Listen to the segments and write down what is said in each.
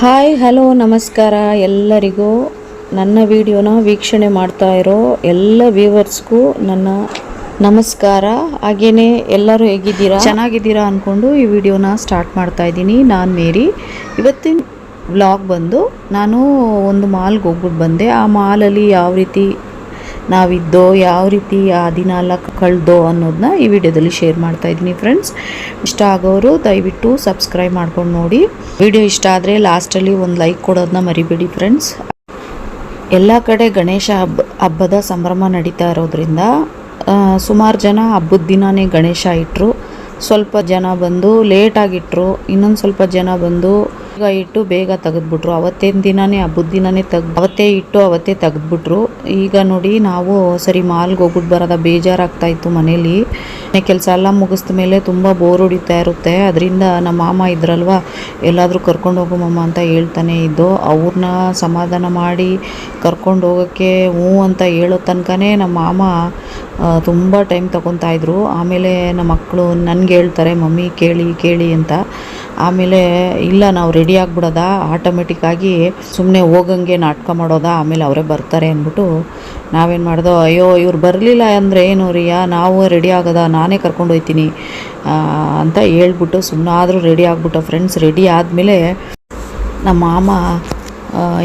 Hi, hello, ನಮಸ್ಕಾರ ಎಲ್ಲರಿಗೂ. ನನ್ನ ವಿಡಿಯೋನ ವೀಕ್ಷಣೆ ಮಾಡ್ತಾ ಇರೋ ಎಲ್ಲ ವ್ಯೂವರ್ಸ್ಗೂ ನನ್ನ ನಮಸ್ಕಾರ. ಹಾಗೇ ಎಲ್ಲರೂ ಹೇಗಿದ್ದೀರಾ? ಚೆನ್ನಾಗಿದ್ದೀರಾ ಅಂದ್ಕೊಂಡು ಈ ವಿಡಿಯೋನ ಸ್ಟಾರ್ಟ್ ಮಾಡ್ತಾ ಇದ್ದೀನಿ. ನಾನು ಮೇರಿ. ಇವತ್ತಿನ ವ್ಲಾಗ್ ಬಂದು ನಾನು ಒಂದು ಮಾಲ್ಗೆ ಹೋಗ್ಬಿಟ್ಟು ಬಂದೆ. ಆ ಮಾಲಲ್ಲಿ ಯಾವ ರೀತಿ ನಾವಿದ್ದೋ ಯಾವ ರೀತಿ ಆ ದಿನ ಎಲ್ಲ ಕಳೆದೋ ಅನ್ನೋದನ್ನ ಈ ವಿಡಿಯೋದಲ್ಲಿ ಶೇರ್ ಮಾಡ್ತಾ ಇದ್ದೀನಿ ಫ್ರೆಂಡ್ಸ್ ಇಷ್ಟ ಆಗೋರು ದಯವಿಟ್ಟು ಸಬ್ಸ್ಕ್ರೈಬ್ ಮಾಡ್ಕೊಂಡು ನೋಡಿ. ವಿಡಿಯೋ ಇಷ್ಟ ಆದರೆ ಲಾಸ್ಟಲ್ಲಿ ಒಂದು ಲೈಕ್ ಕೊಡೋದನ್ನ ಮರಿಬೇಡಿ ಫ್ರೆಂಡ್ಸ್ ಎಲ್ಲ ಕಡೆ ಗಣೇಶ ಹಬ್ಬ, ಹಬ್ಬದ ಸಂಭ್ರಮ ನಡೀತಾ ಇರೋದ್ರಿಂದ ಸುಮಾರು ಜನ ಹಬ್ಬದ ದಿನವೇ ಗಣೇಶ ಇಟ್ಟರು ಸ್ವಲ್ಪ ಜನ ಬಂದು ಲೇಟಾಗಿಟ್ಟರು ಇನ್ನೊಂದು ಸ್ವಲ್ಪ ಜನ ಬಂದು ಬೇಗ ಇಟ್ಟು ಬೇಗ ತೆಗೆದ್ಬಿಟ್ರು. ಅವತ್ತಿನ ದಿನನೇ ಹಬ್ಬದ ದಿನನೇ ತೆಗ್ದು ಅವತ್ತೇ ಇಟ್ಟು ಅವತ್ತೇ ತೆಗೆದ್ಬಿಟ್ರು. ಈಗ ನೋಡಿ ನಾವು ಸರಿ ಮಾಲ್ಗೆ ಹೋಗ್ಬಿಟ್ಟು ಬರೋದ ಬೇಜಾರಾಗ್ತಾ ಇತ್ತು ಮನೇಲಿ. ಕೆಲಸ ಎಲ್ಲ ಮುಗಿಸ್ದ ಮೇಲೆ ತುಂಬ ಬೋರ್ ಹೊಡಿತಾ ಇರುತ್ತೆ. ಅದರಿಂದ ನಮ್ಮ ಮಾಮ ಇದ್ರಲ್ವ, ಎಲ್ಲಾದರೂ ಕರ್ಕೊಂಡು ಹೋಗು ಅಂತ ಹೇಳ್ತಾನೆ ಇದ್ದು ಅವ್ರನ್ನ ಸಮಾಧಾನ ಮಾಡಿ ಕರ್ಕೊಂಡು ಹೋಗೋಕ್ಕೆ ಹ್ಞೂ ಅಂತ ಹೇಳೋ ತನಕನೇ ನಮ್ಮ ಮಾಮ ತುಂಬ ಟೈಮ್ ತಗೊತಾ ಇದ್ರು. ಆಮೇಲೆ ನಮ್ಮ ಮಕ್ಕಳು ನನಗೆ ಹೇಳ್ತಾರೆ, ಮಮ್ಮಿ ಕೇಳಿ ಕೇಳಿ ಅಂತ. ಆಮೇಲೆ, ಇಲ್ಲ, ನಾವು ರೆಡಿ ಆಗಿಬಿಡೋದ? ಆಟೋಮೆಟಿಕ್ಕಾಗಿ ಸುಮ್ಮನೆ ಹೋಗಂಗೆ ನಾಟಕ ಮಾಡೋದಾ? ಆಮೇಲೆ ಅವರೇ ಬರ್ತಾರೆ ಅಂದ್ಬಿಟ್ಟು ನಾವೇನು ಮಾಡ್ದೋ, ಅಯ್ಯೋ, ಇವ್ರು ಬರಲಿಲ್ಲ ಅಂದರೆ ಏನು ರಿಯಾ? ನಾವು ರೆಡಿ ಆಗೋದ, ನಾನೇ ಕರ್ಕೊಂಡು ಹೋಯ್ತೀನಿ ಅಂತ ಹೇಳ್ಬಿಟ್ಟು ಸುಮ್ಮನಾದರೂ ರೆಡಿ ಆಗ್ಬಿಟ್ಟು ಫ್ರೆಂಡ್ಸ್ ರೆಡಿ ಆದಮೇಲೆ, ನಮ್ಮ ಮಾಮ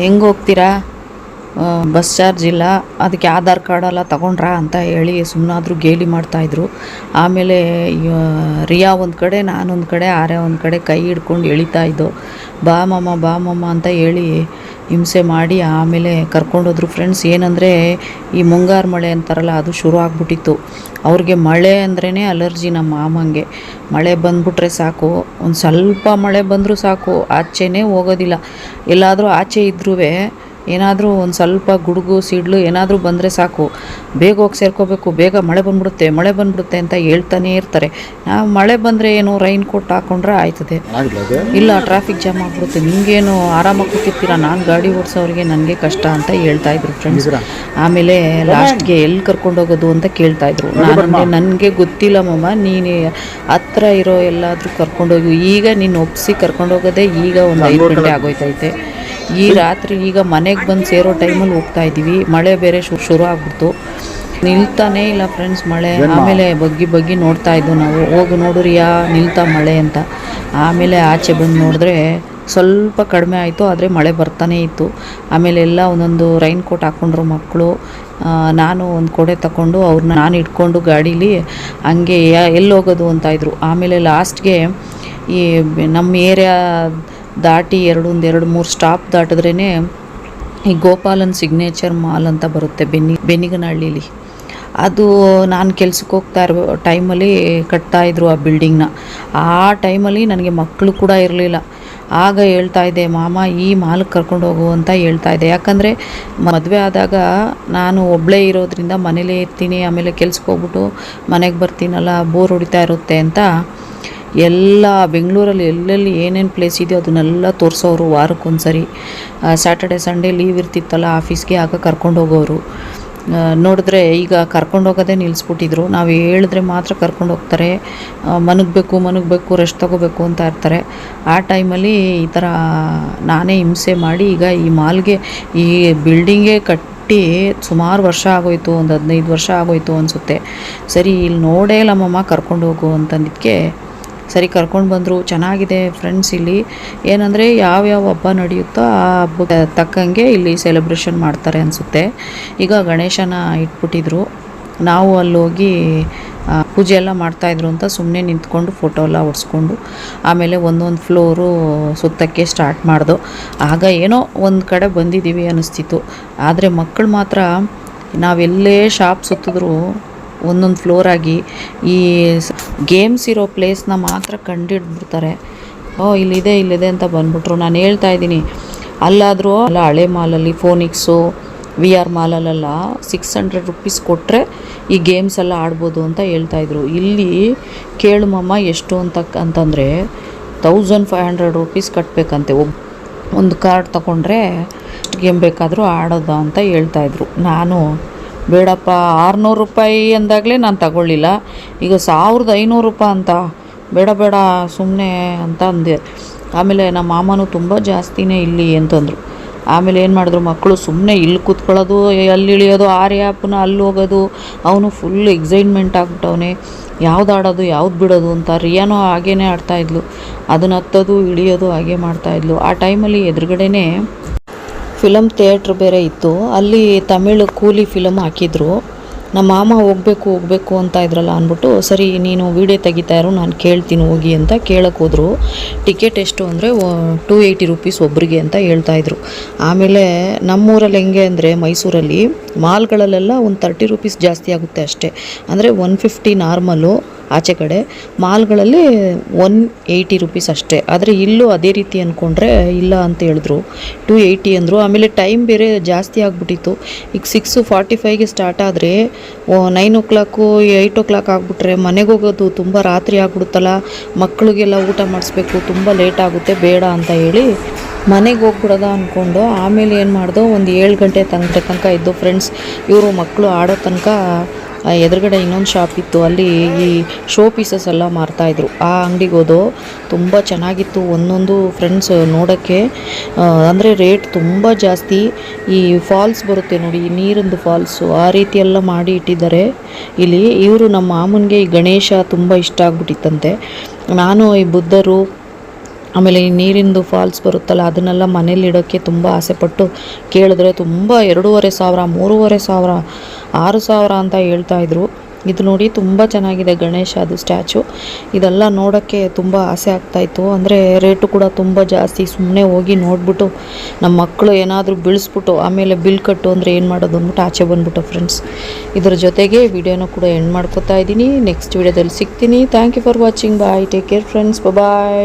ಹೆಂಗೆ ಹೋಗ್ತೀರಾ? ಬಸ್ ಚಾರ್ಜ್ ಇಲ್ಲ, ಅದಕ್ಕೆ ಆಧಾರ್ ಕಾರ್ಡ್ ಎಲ್ಲ ತಗೊಂಡ್ರಾ ಅಂತ ಹೇಳಿ ಸುಮ್ಮನಾದರೂ ಗೇಲಿ ಮಾಡ್ತಾಯಿದ್ರು ಆಮೇಲೆ ರಿಯಾ ಒಂದು ಕಡೆ ನಾನೊಂದು ಕಡೆ, ಆರ್ಯ ಒಂದು ಕಡೆ ಕೈ ಹಿಡ್ಕೊಂಡು ಎಳಿತಾ ಇದ್ದು. ಬಾ ಮಮ್ಮ ಬಾ ಮಮ್ಮ ಅಂತ ಹೇಳಿ ಹಿಂಸೆ ಮಾಡಿ ಆಮೇಲೆ ಕರ್ಕೊಂಡೋದ್ರು ಫ್ರೆಂಡ್ಸ್ ಏನಂದರೆ ಈ ಮುಂಗಾರು ಮಳೆ ಅಂತಾರಲ್ಲ, ಅದು ಶುರು ಆಗ್ಬಿಟ್ಟಿತ್ತು. ಅವ್ರಿಗೆ ಮಳೆ ಅಂದ್ರೇ ಅಲರ್ಜಿ ನಮ್ಮ ಮಾಮಂಗೆ. ಮಳೆ ಬಂದ್ಬಿಟ್ರೆ ಸಾಕು. ಒಂದು ಸ್ವಲ್ಪ ಮಳೆ ಬಂದರೂ ಸಾಕು. ಆಚೆನೇ ಹೋಗೋದಿಲ್ಲ. ಎಲ್ಲಾದರೂ ಆಚೆ ಇದ್ರೂ ಏನಾದರೂ ಒಂದು ಸ್ವಲ್ಪ ಗುಡುಗು ಸಿಡ್ಲು ಏನಾದರೂ ಬಂದರೆ ಸಾಕು. ಬೇಗ ಹೋಗಿ ಸೇರ್ಕೋಬೇಕು ಬೇಗ ಮಳೆ ಬಂದ್ಬಿಡುತ್ತೆ ಮಳೆ ಬಂದ್ಬಿಡುತ್ತೆ ಅಂತ ಹೇಳ್ತಾನೇ ಇರ್ತಾರೆ. ನಾವು ಮಳೆ ಬಂದರೆ ಏನು ರೈನ್ ಕೋಟ್ ಹಾಕೊಂಡ್ರೆ ಆಯ್ತದೆ. ಇಲ್ಲ ಟ್ರಾಫಿಕ್ ಜಾಮ್ ಆಗ್ಬಿಡುತ್ತೆ. ನಿಮಗೇನು ಆರಾಮಾಗಿ ಕೂತಿರ್ತೀರಾ? ನಾನು ಗಾಡಿ ಓಡಿಸೋರಿಗೆ ನನಗೆ ಕಷ್ಟ ಅಂತ ಹೇಳ್ತಾ ಇದ್ರು ಫ್ರೆಂಡ್ಸ್ ಆಮೇಲೆ ಲಾಸ್ಟ್ಗೆ ಎಲ್ಲಿ ಕರ್ಕೊಂಡು ಹೋಗೋದು ಅಂತ ಕೇಳ್ತಾ ಇದ್ರು. ನಾನು ನನಗೆ ಗೊತ್ತಿಲ್ಲ ಮಮ್ಮ ನೀನು ಹತ್ರ ಇರೋ ಎಲ್ಲಾದರೂ ಕರ್ಕೊಂಡೋಗಿ ಈಗ ನೀನು ಒಪ್ಪಿಸಿ ಕರ್ಕೊಂಡೋಗೋದೇ ಈಗ ಒಂದು ಐದು ಗಂಟೆ ಆಗೋಯ್ತೈತೆ. ಈ ರಾತ್ರಿ ಈಗ ಮನೆಗೆ ಬಂದು ಸೇರೋ ಟೈಮಲ್ಲಿ ಹೋಗ್ತಾ ಇದ್ದೀವಿ. ಮಳೆ ಬೇರೆ ಶು ಶುರು ಆಗ್ಬಿಡ್ತು. ನಿಲ್ತಾನೇ ಇಲ್ಲ ಫ್ರೆಂಡ್ಸ್ ಮಳೆ. ಆಮೇಲೆ ಬಗ್ಗಿ ಬಗ್ಗಿ ನೋಡ್ತಾ ಇದ್ದು ನಾವು. ಹೋಗಿ ನೋಡ್ರಿಯಾ ನಿಲ್ತಾ ಮಳೆ ಅಂತ. ಆಮೇಲೆ ಆಚೆ ಬಂದು ನೋಡಿದ್ರೆ ಸ್ವಲ್ಪ ಕಡಿಮೆ ಆಯಿತು ಆದರೆ ಮಳೆ ಬರ್ತಾನೇ ಇತ್ತು. ಆಮೇಲೆ ಎಲ್ಲ ಒಂದೊಂದು ರೈನ್ ಕೋಟ್ ಹಾಕ್ಕೊಂಡ್ರು ಮಕ್ಕಳು ನಾನು ಒಂದು ಕೊಡೆ ತಗೊಂಡು ಅವ್ರನ್ನ ನಾನು ಇಟ್ಕೊಂಡು ಗಾಡೀಲಿ ಹಂಗೆ ಎಲ್ಲಿ ಹೋಗೋದು ಅಂತ ಇದ್ರು. ಆಮೇಲೆ ಲಾಸ್ಟ್ಗೆ ಈ ನಮ್ಮ ಏರಿಯಾ ದಾಟಿ ಎರಡು ಒಂದು ಎರಡು ಮೂರು ಸ್ಟಾಪ್ ದಾಟಿದ್ರೇ ಈ ಗೋಪಾಲನ್ ಸಿಗ್ನೇಚರ್ ಮಾಲ್ ಅಂತ ಬರುತ್ತೆ ಬೆನ್ನಿ, ಬೆನ್ನಿಗನಹಳ್ಳಿಲಿ. ಅದು ನಾನು ಕೆಲ್ಸಕ್ಕೆ ಹೋಗ್ತಾ ಇರೋ ಟೈಮಲ್ಲಿ ಕಟ್ತಾ ಇದ್ರು ಆ ಬಿಲ್ಡಿಂಗ್ನ ಆ ಟೈಮಲ್ಲಿ ನನಗೆ ಮಕ್ಕಳು ಕೂಡ ಇರಲಿಲ್ಲ. ಆಗ ಹೇಳ್ತಾ ಇದ್ದೆ, ಮಾಮ, ಈ ಮಾಲ್ಗೆ ಕರ್ಕೊಂಡು ಹೋಗು ಅಂತ ಹೇಳ್ತಾ ಇದ್ದೆ. ಯಾಕಂದರೆ ಮದುವೆ ಆದಾಗ ನಾನು ಒಬ್ಬಳೇ ಇರೋದ್ರಿಂದ ಮನೇಲೇ ಇರ್ತೀನಿ, ಆಮೇಲೆ ಕೆಲ್ಸಕ್ಕೆ ಹೋಗ್ಬಿಟ್ಟು ಮನೆಗೆ ಬರ್ತೀನಲ್ಲ ಬೋರ್ ಹೊಡಿತಾ ಇರುತ್ತೆ ಅಂತ ಎಲ್ಲ ಬೆಂಗಳೂರಲ್ಲಿ ಎಲ್ಲೆಲ್ಲಿ ಏನೇನು ಪ್ಲೇಸ್ ಇದೆಯೋ ಅದನ್ನೆಲ್ಲ ತೋರಿಸೋರು ವಾರಕ್ಕೊಂದ್ಸರಿ. ಸ್ಯಾಟರ್ಡೆ ಸಂಡೇ ಲೀವ್ ಇರ್ತಿತ್ತಲ್ಲ ಆಫೀಸ್ಗೆ ಆಗ ಕರ್ಕೊಂಡು ಹೋಗೋರು. ನೋಡಿದ್ರೆ ಈಗ ಕರ್ಕೊಂಡು ಹೋಗೋದೇ ನಿಲ್ಲಿಸ್ಬಿಟ್ಟಿದ್ರು ನಾವು ಹೇಳಿದ್ರೆ ಮಾತ್ರ ಕರ್ಕೊಂಡು ಹೋಗ್ತಾರೆ. ಮನಗಬೇಕು ಮನಗಬೇಕು ರೆಸ್ಟ್ ತೊಗೋಬೇಕು ಅಂತ ಇರ್ತಾರೆ. ಆ ಟೈಮಲ್ಲಿ ಈ ಥರ ನಾನೇ ಹಿಂಸೆ ಮಾಡಿ ಈಗ ಈ ಮಾಲ್ಗೆ ಈ ಬಿಲ್ಡಿಂಗೇ ಕಟ್ಟಿ ಸುಮಾರು ವರ್ಷ ಆಗೋಯ್ತು, ಒಂದು ಹದಿನೈದು ವರ್ಷ ಆಗೋಯ್ತು ಅನಿಸುತ್ತೆ. ಸರಿ, ಇಲ್ಲಿ ನೋಡೇ ಇಲ್ಲಮ್ಮಮ್ಮ ಕರ್ಕೊಂಡು ಹೋಗು ಅಂತಂದಿದ್ದಕ್ಕೆ ಸರಿ ಕರ್ಕೊಂಡು ಬಂದರು, ಚೆನ್ನಾಗಿದೆ ಫ್ರೆಂಡ್ಸ್ ಇಲ್ಲಿ. ಏನಂದರೆ ಯಾವ್ಯಾವ ಹಬ್ಬ ನಡೆಯುತ್ತೋ ಆ ಹಬ್ಬಕ್ಕೆ ತಕ್ಕಂಗೆ ಇಲ್ಲಿ ಸೆಲೆಬ್ರೇಷನ್ ಮಾಡ್ತಾರೆ ಅನಿಸುತ್ತೆ. ಈಗ ಗಣೇಶನ ಇಟ್ಬಿಟ್ಟಿದ್ರು. ನಾವು ಅಲ್ಲಿ ಹೋಗಿ ಪೂಜೆ ಎಲ್ಲ ಮಾಡ್ತಾಯಿದ್ರು ಅಂತ ಸುಮ್ಮನೆ ನಿಂತ್ಕೊಂಡು ಫೋಟೋ ಎಲ್ಲ ಹೊಡ್ಸ್ಕೊಂಡು ಆಮೇಲೆ ಒಂದೊಂದು ಫ್ಲೋರು ಸುತ್ತಕ್ಕೆ ಸ್ಟಾರ್ಟ್ ಮಾಡಿದೋ. ಆಗ ಏನೋ ಒಂದು ಕಡೆ ಬಂದಿದ್ದೀವಿ ಅನ್ನಿಸ್ತಿತ್ತು ಆದರೆ ಮಕ್ಕಳು ಮಾತ್ರ ನಾವೆಲ್ಲೇ ಶಾಪ್ ಸುತ್ತಿದ್ರು ಒಂದೊಂದು ಫ್ಲೋರ್ ಆಗಿ ಈ ಗೇಮ್ಸ್ ಇರೋ ಪ್ಲೇಸ್ನ ಮಾತ್ರ ಕಂಡಿಡ್ಬಿಡ್ತಾರೆ. ಓ, ಇಲ್ಲಿದೆ ಇಲ್ಲಿದೆ ಅಂತ ಬಂದ್ಬಿಟ್ರು. ನಾನು ಹೇಳ್ತಾ ಇದ್ದೀನಿ. ಅಲ್ಲಾದರೂ ಅಲ್ಲ, ಹಳೆ ಮಾಲಲ್ಲಿ ಫೋನಿಕ್ಸು ವಿ ಆರ್ ಮಾಲಲ್ಲೆಲ್ಲ ಸಿಕ್ಸ್ ಹಂಡ್ರೆಡ್ ರುಪೀಸ್ ಕೊಟ್ಟರೆ ಈ ಗೇಮ್ಸ್ ಎಲ್ಲ ಆಡ್ಬೋದು ಅಂತ ಹೇಳ್ತಾಯಿದ್ರು ಇಲ್ಲಿ ಕೇಳು ಮಮ್ಮ ಎಷ್ಟು ಅಂತ ಅಂತಂದರೆ ತೌಸಂಡ್ ಫೈವ್ ಹಂಡ್ರೆಡ್ ರುಪೀಸ್ ಕಟ್ಟಬೇಕಂತೆ ಒಬ್ಬ ಒಂದು ಕಾರ್ಡ್ ತಗೊಂಡ್ರೆ ಗೇಮ್ ಬೇಕಾದರೂ ಆಡೋದ ಅಂತ ಹೇಳ್ತಾಯಿದ್ರು ನಾನು ಬೇಡಪ್ಪ, ಆರುನೂರು ರೂಪಾಯಿ ಅಂದಾಗಲೇ ನಾನು ತಗೊಳ್ಳಿಲ್ಲ. ಈಗ ಸಾವಿರದ ಐನೂರು ರೂಪಾಯಿ ಅಂತ. ಬೇಡ ಬೇಡ ಸುಮ್ಮನೆ ಅಂತ ಅಂದೆ. ಆಮೇಲೆ ನಮ್ಮ ಮಾಮನೂ ತುಂಬ ಜಾಸ್ತಿನೇ ಇಲ್ಲಿ ಅಂತಂದರು. ಆಮೇಲೆ ಏನು ಮಾಡಿದ್ರು, ಮಕ್ಕಳು ಸುಮ್ಮನೆ ಇಲ್ಲಿ ಕೂತ್ಕೊಳ್ಳೋದು, ಅಲ್ಲಿ ಇಳಿಯೋದು ಆ ಪುನಃ ಅಲ್ಲಿ ಹೋಗೋದು, ಅವನು ಫುಲ್ ಎಕ್ಸೈಟ್ಮೆಂಟ್ ಆಗ್ಬಿಟ್ಟವನೆ. ಯಾವ್ದು ಆಡೋದು, ಯಾವ್ದು ಬಿಡೋದು ಅಂತ ರಿಯಾನೋ ಹಾಗೇನೆ ಆಡ್ತಾಯಿದ್ಲು ಅದನ್ನ ಹತ್ತೋದು ಇಳಿಯೋದು ಹಾಗೆ ಮಾಡ್ತಾಯಿದ್ಲು ಆ ಟೈಮಲ್ಲಿ ಎದುರುಗಡೆನೇ ಫಿಲಮ್ ಥಿಯೇಟ್ರ್ ಬೇರೆ ಇತ್ತು. ಅಲ್ಲಿ ತಮಿಳು ಕೂಲಿ ಫಿಲಮ್ ಹಾಕಿದ್ರು. ನಮ್ಮ ಮಾಮ ಹೋಗಬೇಕು ಹೋಗಬೇಕು ಅಂತ ಇದ್ರಲ್ಲ ಅಂದ್ಬಿಟ್ಟು, ಸರಿ, ನೀನು ವೀಡಿಯೋ ತೆಗಿತಾ ಇರು, ನಾನು ಕೇಳ್ತೀನಿ, ಹೋಗಿ ಅಂತ ಕೇಳಕ್ಕೆ ಹೋದ್ರು. ಟಿಕೆಟ್ ಎಷ್ಟು ಅಂದರೆ ಟೂ ಏಯ್ಟಿ ರುಪೀಸ್ ಒಬ್ಬರಿಗೆ ಅಂತ ಹೇಳ್ತಾಯಿದ್ರು ಆಮೇಲೆ ನಮ್ಮೂರಲ್ಲಿ ಹೆಂಗೆ ಅಂದರೆ, ಮೈಸೂರಲ್ಲಿ ಮಾಲ್ಗಳಲ್ಲೆಲ್ಲ ಒಂದು ತರ್ಟಿ ರುಪೀಸ್ ಜಾಸ್ತಿ ಆಗುತ್ತೆ ಅಷ್ಟೇ. ಅಂದರೆ ಒನ್ ಫಿಫ್ಟಿ ನಾರ್ಮಲು ಆಚೆ ಕಡೆ. ಮಾಲ್ಗಳಲ್ಲಿ ಒನ್ ಏಯ್ಟಿ ರುಪೀಸ್ ಅಷ್ಟೇ. ಆದರೆ ಇಲ್ಲೂ ಅದೇ ರೀತಿ ಅಂದ್ಕೊಂಡ್ರೆ ಇಲ್ಲ ಅಂತ ಹೇಳಿದ್ರು. ಟೂ ಏಯ್ಟಿ ಅಂದರು. ಆಮೇಲೆ ಟೈಮ್ ಬೇರೆ ಜಾಸ್ತಿ ಆಗಿಬಿಟ್ಟಿತ್ತು. ಈಗ ಸಿಕ್ಸು ಫಾರ್ಟಿ ಫೈವ್ಗೆ ಸ್ಟಾರ್ಟ್ ಆದರೆ nine o'clock eight o'clock ಆಗಿಬಿಟ್ರೆ ಮನೆಗೆ ಹೋಗೋದು ತುಂಬ ರಾತ್ರಿ ಆಗ್ಬಿಡುತ್ತಲ್ಲ. ಮಕ್ಕಳಿಗೆಲ್ಲ ಊಟ ಮಾಡಿಸ್ಬೇಕು, ತುಂಬ ಲೇಟ್ ಆಗುತ್ತೆ, ಬೇಡ ಅಂತ ಹೇಳಿ ಮನೆಗೆ ಹೋಗ್ಬಿಡೋದ ಅಂದ್ಕೊಂಡು ಆಮೇಲೆ ಏನು ಮಾಡ್ದೋ ಒಂದು ಏಳು ಗಂಟೆ ತನಕ ತನಕ ಇದ್ದು ಫ್ರೆಂಡ್ಸ್ ಇವರು ಮಕ್ಕಳು ಆಡೋ ತನಕ ಎದುರುಗಡೆ ಇನ್ನೊಂದು ಶಾಪ್ ಇತ್ತು. ಅಲ್ಲಿ ಈ ಶೋ ಪೀಸಸ್ ಎಲ್ಲ ಮಾರ್ತಾಯಿದ್ರು ಆ ಅಂಗಡಿಗೆ ಹೋದೋ ತುಂಬ ಚೆನ್ನಾಗಿತ್ತು. ಒಂದೊಂದು ಫ್ರೆಂಡ್ಸ್ ನೋಡೋಕ್ಕೆ ಅಂದರೆ ರೇಟ್ ತುಂಬ ಜಾಸ್ತಿ. ಈ ಫಾಲ್ಸ್ ಬರುತ್ತೆ ನೋಡಿ ನೀರಿಂದು ಫಾಲ್ಸು ಆ ರೀತಿ ಎಲ್ಲ ಮಾಡಿ ಇಟ್ಟಿದ್ದಾರೆ. ಇಲ್ಲಿ ಇವರು ನಮ್ಮ ಮಾಮನಿಗೆ ಈ ಗಣೇಶ ತುಂಬ ಇಷ್ಟ ಆಗ್ಬಿಟ್ಟಿತ್ತಂತೆ. ನಾನು ಈ ಬುದ್ಧರು ಆಮೇಲೆ ಈ ನೀರಿಂದು ಫಾಲ್ಸ್ ಬರುತ್ತಲ್ಲ, ಅದನ್ನೆಲ್ಲ ಮನೇಲಿ ಇಡೋಕ್ಕೆ ತುಂಬ ಆಸೆಪಟ್ಟು ಕೇಳಿದ್ರೆ ತುಂಬ ಎರಡೂವರೆ ಸಾವಿರ, ಮೂರುವರೆ ಸಾವಿರ, ಆರು ಸಾವಿರ ಅಂತ ಹೇಳ್ತಾ ಇದ್ರು. ಇದು ನೋಡಿ ತುಂಬ ಚೆನ್ನಾಗಿದೆ ಗಣೇಶ ಅದು ಸ್ಟ್ಯಾಚು. ಇದೆಲ್ಲ ನೋಡೋಕ್ಕೆ ತುಂಬ ಆಸೆ ಆಗ್ತಾಯಿತ್ತು ಅಂದರೆ ರೇಟು ಕೂಡ ತುಂಬ ಜಾಸ್ತಿ. ಸುಮ್ಮನೆ ಹೋಗಿ ನೋಡಿಬಿಟ್ಟು ನಮ್ಮ ಮಕ್ಕಳು ಏನಾದರೂ ಬೀಳಿಸ್ಬಿಟ್ಟು ಆಮೇಲೆ ಬಿಲ್ ಕಟ್ಟು ಅಂದರೆ ಏನು ಮಾಡೋದು ಅಂದ್ಬಿಟ್ಟು ಆಚೆ ಬಂದ್ಬಿಟ್ಟು ಫ್ರೆಂಡ್ಸ್ ಇದ್ರ ಜೊತೆಗೆ ವಿಡಿಯೋನ ಕೂಡ ಎಂಡ್ ಮಾಡ್ಕೊತಾ ಇದ್ದೀನಿ. ನೆಕ್ಸ್ಟ್ ವಿಡಿಯೋದಲ್ಲಿ ಸಿಗ್ತೀನಿ. Thank you for watching bye take care friends bye